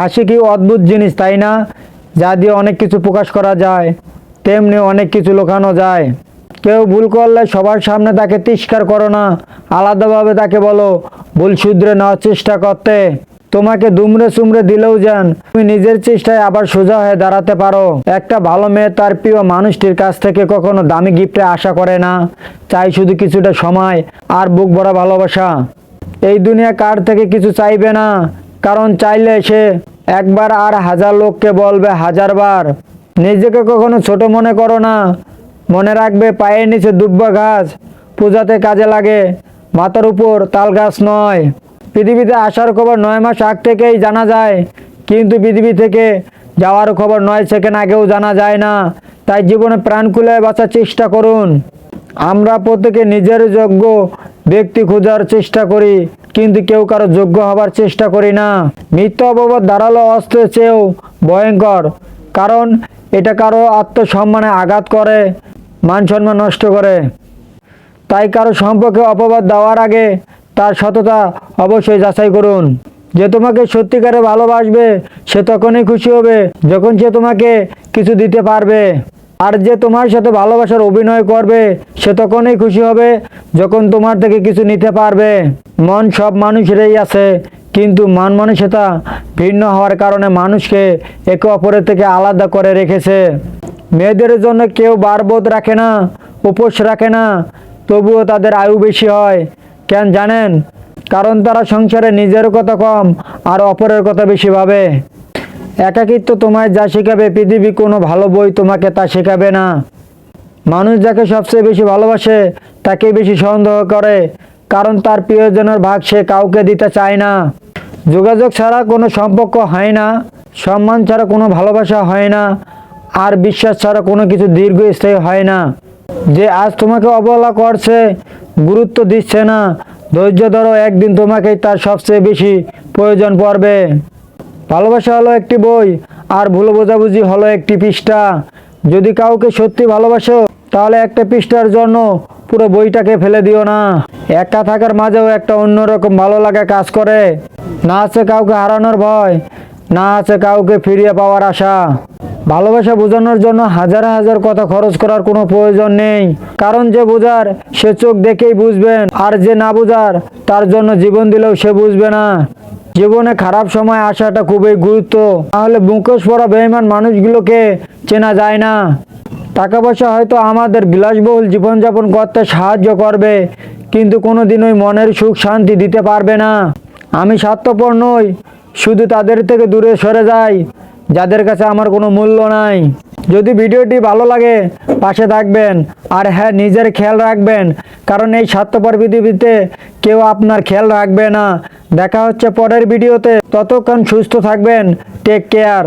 হাসি কি অদ্ভুত জিনিস, তাই না? যা দিয়ে অনেক কিছু প্রকাশ করা যায়, তেমনি অনেক কিছু লুকানো যায়। কেউ ভুল করলে সবার সামনে তাকে তিরস্কার করো না, আলাদাভাবে তাকে বলো, ভুল শুধরে নেওয়ার চেষ্টা করতে। তোমাকে দুমড়ে চুমড়ে দিলেও যান তুমি নিজের চেষ্টায় আবার সোজা হয়ে দাঁড়াতে পারো। একটা ভালো মেয়ে তার প্রিয় মানুষটির কাছ থেকে কখনো দামি গিফটে আশা করে না। চাই শুধু কিছুটা সময় আর বুক ভরা ভালোবাসা। এই দুনিয়া কার থেকে কিছু চাইবে না? কারণ চাইলে সে একবার আর হাজার লোককে বলবে হাজারবার। নিজেকে কখনো ছোট মনে করো না। মনে রাখবে পায়ের নিচে দুব্বা গাছ, পূজাতে কাজে লাগে। মাথার উপর তাল গাছ নয়। পৃথিবীতে আসার খবর নয় মাস আগ থেকেই জানা যায়। কিন্তু পৃথিবী থেকে যাওয়ার খবর নয় সেকেন্ড আগেও জানা যায় না। তাই জীবনে প্রাণ খুলে বাঁচার চেষ্টা করুন। আমরা প্রত্যেকে নিজের যোগ্য ব্যক্তি খোঁজার চেষ্টা করি। কিন্তু কেউ কারও যোগ্য হবার চেষ্টা করি না। মিথ্যা অপবাদ ধারালো অস্ত্রের চেয়েও ভয়ঙ্কর, কারণ এটা কারও আত্মসম্মানে আঘাত করে, মান সম্মান নষ্ট করে। তাই কারও সম্পর্কে অপবাদ দেওয়ার আগে তার সততা অবশ্যই যাচাই করুন। যে তোমাকে সত্যিকারে ভালোবাসবে, সে তখনই খুশি হবে, যখন সে তোমাকে কিছু দিতে পারবে। আর যে তোমার সাথে ভালোবাসার অভিনয় করবে, সে তখনই খুশি হবে যখন তোমার থেকে কিছু নিতে পারবে, মন সব মানুষেরই আছে, কিন্তু মান মানসিকতা ভিন্ন হওয়ার কারণে মানুষকে একে অপরের থেকে আলাদা করে রেখেছে। মেয়েদের জন্য কেউ বারবোধ রাখে না, উপোস রাখে না, তবুও তাদের আয়ু বেশি হয়। কেন জানেন? কারণ তারা সংসারে নিজের কথা কম আর অপরের কথা বেশি ভাবে। একাকিত্ব তোমায় যা শেখাবে, পৃথিবী কোনো ভালো বই তোমাকে তা শেখাবে না। মানুষ যাকে সবচেয়ে বেশি ভালোবাসে তাকে বেশি সন্দেহ করে, কারণ তার প্রিয়জনের ভাগ সে কাউকে দিতে চায় না। যোগাযোগ ছাড়া কোনো সম্পর্ক হয় না, সম্মান ছাড়া কোনো ভালোবাসা হয় না, আর বিশ্বাস ছাড়া কোনো কিছু দীর্ঘস্থায়ী হয় না। যে আজ তোমাকে অবহেলা করছে, গুরুত্ব দিচ্ছে না, ধৈর্য ধরো, একদিন তোমাকেই তার সবচেয়ে বেশি প্রয়োজন পড়বে। ভালোবাসা হলো একটি বই, আর ভুল বোঝাবুঝি হলো একটি পৃষ্ঠা। যদি কাউকে সত্যি ভালোবাসো, তাহলে একটা পৃষ্ঠার জন্য পুরো বইটাকে ফেলে দিও না। একা থাকার মাঝেও একটা অন্যরকম ভালো লাগা কাজ করে। না আছে কাউকে হারানোর ভয়, না আছে কাউকে ফিরিয়ে পাওয়ার আশা। ভালোবাসা বোঝানোর জন্য হাজার হাজার কথা খরচ করার কোনো প্রয়োজন নেই। কারণ যে বোঝার, সে চোখ দেখেই বুঝবেন, আর যে না বোঝার, তার জন্য জীবন দিলেও সে বুঝবে না। জীবনে খারাপ সময় আসাটা খুবই গুরুত্ব তাহলে মুখোশ পড়া বেইমান মানুষগুলোকে চেনা যায় না। টাকা পয়সা হয়তো আমাদের বিলাসবহুল জীবনযাপন করতে সাহায্য করবে, কিন্তু কোনো দিনই মনের সুখ শান্তি দিতে পারবে না। আমি স্বার্থপর নই, শুধু তাদের থেকে দূরে সরে যাই, যাদের কাছে আমার কোনো মূল্য নাই। যদি ভিডিওটি ভালো লাগে, পাশে থাকবেন, আর হ্যাঁ নিজের খেয়াল রাখবেন, কারণ এই স্বার্থপর পৃথিবীতে কেউ আপনার খেয়াল রাখবে না। দেখা হচ্ছে পরের ভিডিওতে, ততক্ষণ সুস্থ থাকবেন টেক কেয়ার